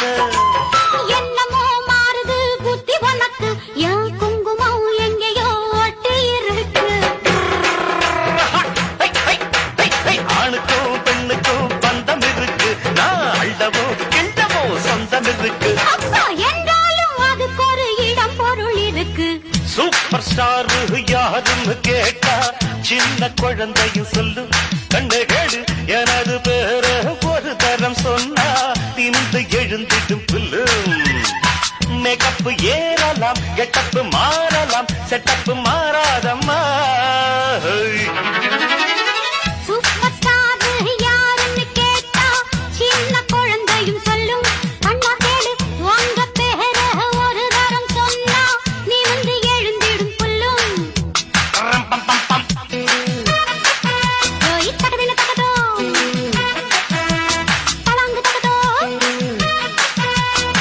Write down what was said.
உனக்கு என்னமோ மாறுது. புத்தி உனக்கு. என் குங்குமம் எங்கேயோ ஒட்டி இருக்கு. ஆணுக்கும் பெண்ணுக்கும் பந்தம் இருக்கு நான் அள்ளவோ கிள்ளவோ சொந்தம் இருக்கு என்றாலும் அதுக்கு ஒரு இடம் பொருள் இருக்கு சூப்பர் ஸ்டார் யாருன்னு கேட்டா சின்ன குழந்தையும் சொல்லும் கண்ணே கெட்டப்பு மாறலாம் செட்டப்பு மாற